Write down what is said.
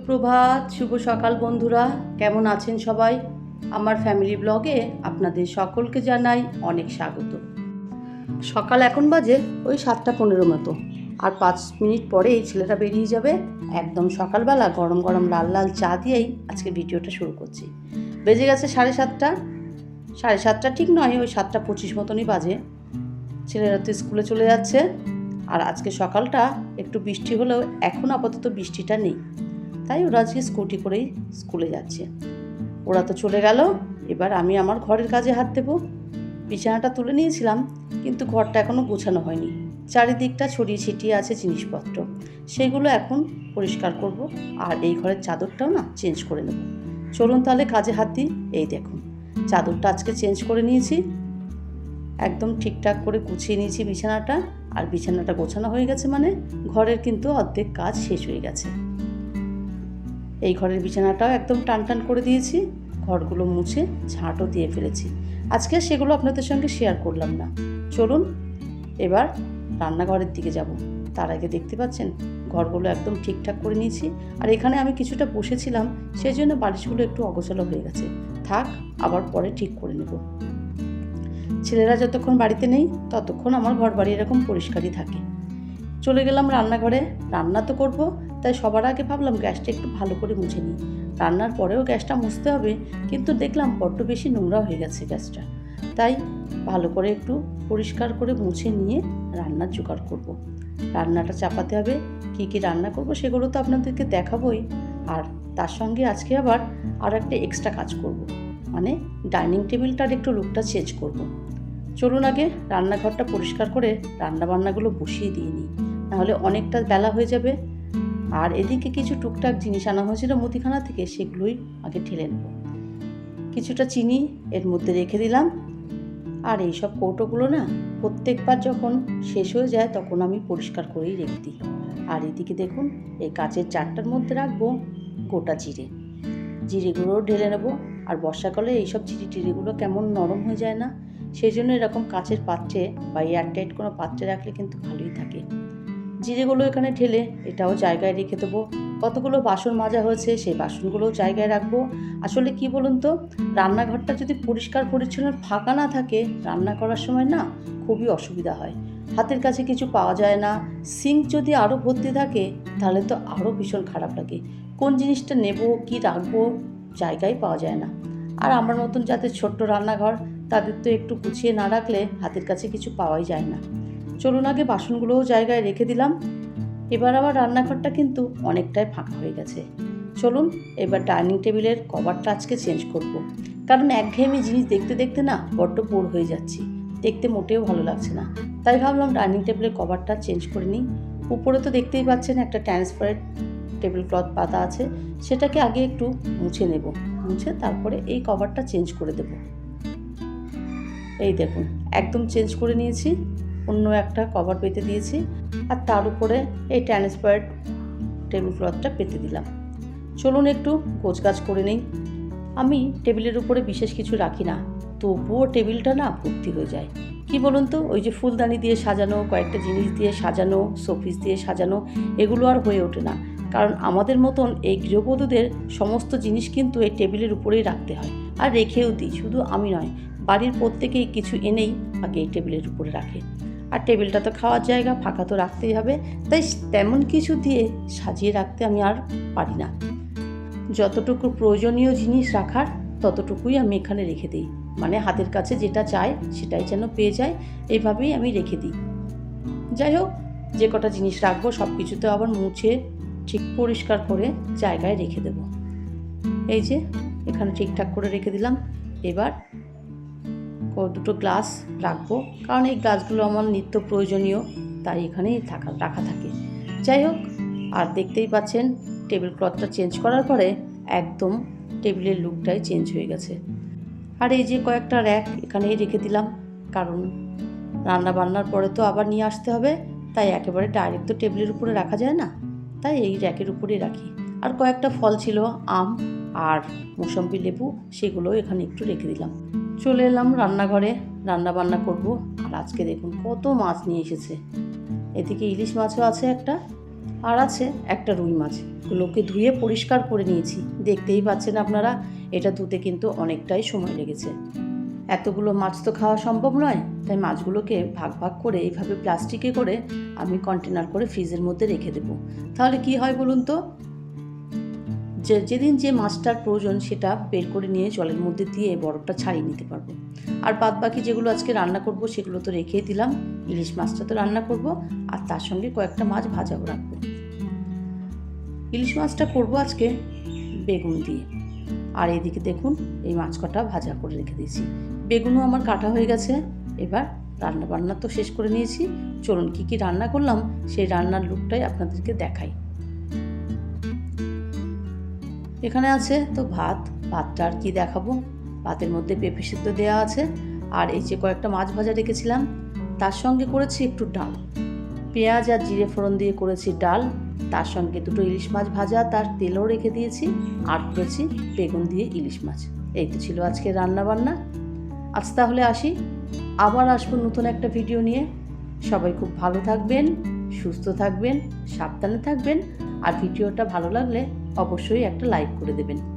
সুপ্রভাত, শুভ সকাল বন্ধুরা। কেমন আছেন সবাই? আমার ফ্যামিলি ব্লগে আপনাদের সকলকে জানাই অনেক স্বাগত। সকাল এখন বাজে ওই সাতটা পনেরো মতো। আর পাঁচ মিনিট পরে এই ছেলেটা বেরিয়ে যাবে। একদম সকালবেলা গরম গরম লাল লাল চা দিয়েই আজকে ভিডিওটা শুরু করছি। বেজে গেছে সাড়ে সাতটা। সাড়ে সাতটা ঠিক নয়, ওই সাতটা পঁচিশ মতনই বাজে। ছেলেরা তো স্কুলে চলে যাচ্ছে। আর আজকে সকালটা একটু বৃষ্টি হলেও এখন আপাতত বৃষ্টিটা নেই। তাই ওরা আজকে স্কুটি করেই স্কুলে যাচ্ছে। ওরা তো চলে গেল, এবার আমি আমার ঘরের কাজে হাত দেবো। বিছানাটা তুলে নিয়েছিলাম, কিন্তু ঘরটা এখনও গোছানো হয়নি। চারিদিকটা ছড়িয়ে ছিটিয়ে আছে জিনিসপত্র। সেগুলো এখন পরিষ্কার করব, আর এই ঘরের চাদরটাও না চেঞ্জ করে নেব। চলুন তাহলে কাজে হাত দিই, এই দেখুন। চাদরটা আজকে চেঞ্জ করে নিয়েছি। একদম ঠিকঠাক করে গুছিয়ে নিয়েছি বিছানাটা, আর বিছানাটা গোছানো হয়ে গেছে মানে ঘরের কিন্তু অর্ধেক কাজ শেষ হয়ে গেছে। এই ঘরের বিছানাটাও একদম টান টান করে দিয়েছি, ঘরগুলো মুছে ঝাঁটও দিয়ে ফেলেছি। আজকে সেগুলো আপনাদের সঙ্গে শেয়ার করলাম না। চলুন, এবার রান্নাঘরের দিকে যাব। তার আগে দেখতে পাচ্ছেন, ঘরগুলো একদম ঠিকঠাক করে নিয়েছি। আর এখানে আমি কিছুটা বসেছিলাম সেই জন্য বালিশগুলো একটু অগোছালো হয়ে গেছে। থাক, আবার পরে ঠিক করে নেব। ছেলেরা যতক্ষণ বাড়িতে নেই, ততক্ষণ আমার ঘর বাড়ি এরকম পরিষ্কারই থাকে। চলে গেলাম রান্নাঘরে। রান্না তো করব তাই সবার আগে ভাবলাম গ্যাসটা একটু ভালো করে মুছে নিই রান্নার পরেও গ্যাসটা মুছতে হবে, কিন্তু দেখলাম বড্ড বেশি নোংরা হয়ে গেছে গ্যাসটা তাই ভালো করে একটু পরিষ্কার করে মুছে নিয়ে রান্নার জোগাড় করব। রান্নাটা চাপাতে হবে, কী কী রান্না করব সেগুলো তো আপনাদেরকে দেখাবই আর তার সঙ্গে আজকে আবার আর একটা এক্সট্রা কাজ করব। মানে ডাইনিং টেবিলটার একটু লুকটা চেঞ্জ করব। চলুন আগে রান্নাঘরটা পরিষ্কার করে রান্না বান্নাগুলো বসিয়ে দিয়ে নিই, নাহলে অনেকটা বেলা হয়ে যাবে আর এদিকে কিছু টুকটাক জিনিস আনা হয়েছিল মুদিখানা থেকে, সেগুলোই আগে ঢেলে নেব। কিছুটা চিনি এর মধ্যে রেখে দিলাম। আর এই সব কৌটোগুলো না, প্রত্যেকবার যখন শেষ হয়ে যায় তখন আমি পরিষ্কার করেই রেখে দিই। আর এদিকে দেখুন, এই কাচের চারটার মধ্যে রাখব গোটা জিরে। জিরেগুলো ঢেলে নেব। আর বর্ষাকালে এইসব জিরে টিরেগুলো কেমন নরম হয়ে যায় না, সেই জন্য এরকম কাচের পাত্রে বা এয়ারটাইট কোনো পাত্রে রাখলে কিন্তু ভালোই থাকে। জিরেগুলো এখানে ঢেলে এটাও জায়গায় রেখে দেবো। কতগুলো বাসন মাজা হয়েছে সেই বাসনগুলোও জায়গায় রাখব। আসলে কি বলুন তো, রান্নাঘরটা যদি পরিষ্কার পরিচ্ছন্ন ফাঁকা না থাকে, রান্না করার সময় না খুবই অসুবিধা হয়। হাতের কাছে কিছু পাওয়া যায় না, সিঙ্ক যদি আরও ভর্তি থাকে, তাহলে তো আরও ভীষণ খারাপ লাগে। কোন জিনিসটা নেব, কি রাখব, জায়গায় পাওয়া যায় না। আর আমার মতন যাদের ছোট্ট রান্নাঘর, তাদের তো একটু গুছিয়ে না রাখলে হাতের কাছে কিছু পাওয়াই যায় না। চলুন আগে বাসনগুলোও জায়গায় রেখে দিলাম। এবার আবার রান্নাঘরটা কিন্তু অনেকটাই ফাঁকা হয়ে গেছে। চলুন, এবার ডাইনিং টেবিলের কভারটা আজকে চেঞ্জ করব। কারণ একঘেয়েমি জিনিস দেখতে দেখতে না বড্ড বোর হয়ে যাচ্ছি। দেখতে মোটেও ভালো লাগছে না। তাই ভাবলাম ডাইনিং টেবিলের কভারটা চেঞ্জ করে নিই। উপরে তো দেখতেই পাচ্ছেন একটা ট্রান্সপারেন্ট টেবিল ক্লথ পাতা আছে। সেটাকে আগে একটু মুছে নেব। মুছে তারপরে এই কভারটা চেঞ্জ করে দেব। এই দেখুন, একদম চেঞ্জ করে নিয়েছি। অন্য একটা কভার পেতে দিয়েছি আর তার উপরে এই ট্রান্সপারেন্ট টেবিল ক্লথটা পেতে দিলাম। চলুন একটু গোছগাছ করে নেই। আমি টেবিলের উপরে বিশেষ কিছু রাখি না, তবুও টেবিলটা না ভর্তি হয়ে যায়। কি বলুন তো, ওই যে ফুলদানি দিয়ে সাজানো, কয়েকটা জিনিস দিয়ে সাজানো শোপিস দিয়ে সাজানো, এগুলো আর হয়ে ওঠে না। কারণ আমাদের মতন এই গৃহবধূদের সমস্ত জিনিস কিন্তু এই টেবিলের উপরেই রাখতে হয়। আর রেখেও দিই, শুধু আমি নয়, বাড়ির প্রত্যেকেই কিছু এনেই আগে এই টেবিলের উপরে রাখে। আর টেবিলটা তো খাওয়ার জায়গা, ফাঁকা তো রাখতেই হবে। তাই তেমন কিছু দিয়ে সাজিয়ে রাখতে আমি আর পারি না। যতটুকু প্রয়োজনীয় জিনিস রাখার, ততটুকুই আমি এখানে রেখে দিই। মানে হাতের কাছে যেটা চাই, সেটাই যেন পেয়ে যায় এইভাবেই আমি রেখে দিই। যাই হোক, যে কটা জিনিস রাখব সব কিছুতে আবার মুছে ঠিক পরিষ্কার করে জায়গায় রেখে দেব। এই যে, এখানে ঠিকঠাক করে রেখে দিলাম। এবার দুটো গ্লাস রাখব। কারণ এই গ্লাসগুলো আমার নিত্য প্রয়োজনীয়, তাই এখানেই থাকা, রাখা থাকে। যাই হোক, আর দেখতেই পাচ্ছেন টেবিল ক্লথটা চেঞ্জ করার পরে একদম টেবিলের লুকটাই চেঞ্জ হয়ে গেছে। আর এই যে কয়েকটা র্যাক এখানেই রেখে দিলাম, কারণ রান্না বান্নার পরে তো আবার নিয়ে আসতে হবে, তাই একেবারে ডাইরেক্ট তো টেবিলের উপরে রাখা যায় না। তাই এই র্যাকের উপরেই রাখি। আর কয়েকটা ফল ছিল, আম আর মৌসম্বি লেবু, সেগুলো এখানে একটু রেখে দিলাম। চলে এলাম রান্নাঘরে রান্না বান্না করব। আর আজকে দেখুন কত মাছ নিয়ে এসেছে। এদিকে ইলিশ মাছও আছে একটা, আর আছে একটা রুই মাছ। গুলোকে ধুয়ে পরিষ্কার করে নিয়েছি। দেখতেই পাচ্ছেন আপনারা, এটা ধুতে কিন্তু অনেকটাই সময় লেগেছে। এতগুলো মাছ তো খাওয়া সম্ভব নয়, তাই মাছগুলোকে ভাগ ভাগ করে এইভাবে প্লাস্টিকে করে আমি কন্টেনার করে ফ্রিজের মধ্যে রেখে দেবো। তাহলে কি হয় বলুন তো? যে যেদিন যে মাছটার প্রয়োজন সেটা বের করে নিয়ে জলের মধ্যে দিয়ে বরফটা ছাড়িয়ে নিতে পারব। আর বাদ বাকি যেগুলো আজকে রান্না করব সেগুলো তো রেখেই দিলাম। ইলিশ মাছটা তো রান্না করব, আর তার সঙ্গে কয়েকটা মাছ ভাজাও রাখব। ইলিশ মাছটা করব আজকে বেগুন দিয়ে। আর এদিকে দেখুন, এই মাছ কটা ভাজা করে রেখে দিয়েছি। বেগুনও আমার কাটা হয়ে গেছে, এবার রান্না বান্না তো শেষ করে নিয়েছি। চলুন কি কি রান্না করলাম, সেই রান্নার লুকটাই আপনাদেরকে দেখাই। এখানে আছে তো ভাত, ভাতটা আর কি দেখাবো? ভাতের মধ্যে পেঁপে সিদ্ধ দেওয়া আছে। আর এই যে কয়েকটা মাছ ভাজা রেখেছিলাম, তার সঙ্গে করেছি একটু ডাল। পেঁয়াজ আর জিরে ফোড়ন দিয়ে করেছি ডাল। তার সঙ্গে দুটো ইলিশ মাছ ভাজা, তার তেলও রেখে দিয়েছি। আর করেছি বেগুন দিয়ে ইলিশ মাছ। এই তো ছিল আজকে রান্না বান্না আজ তাহলে আসি। আবার আসব নতুন একটা ভিডিও নিয়ে। সবাই খুব ভালো থাকবেন, সুস্থ থাকবেন, সাবধানে থাকবেন। আর ভিডিওটা ভালো লাগলে অবশ্যই একটা লাইক করে দেবেন।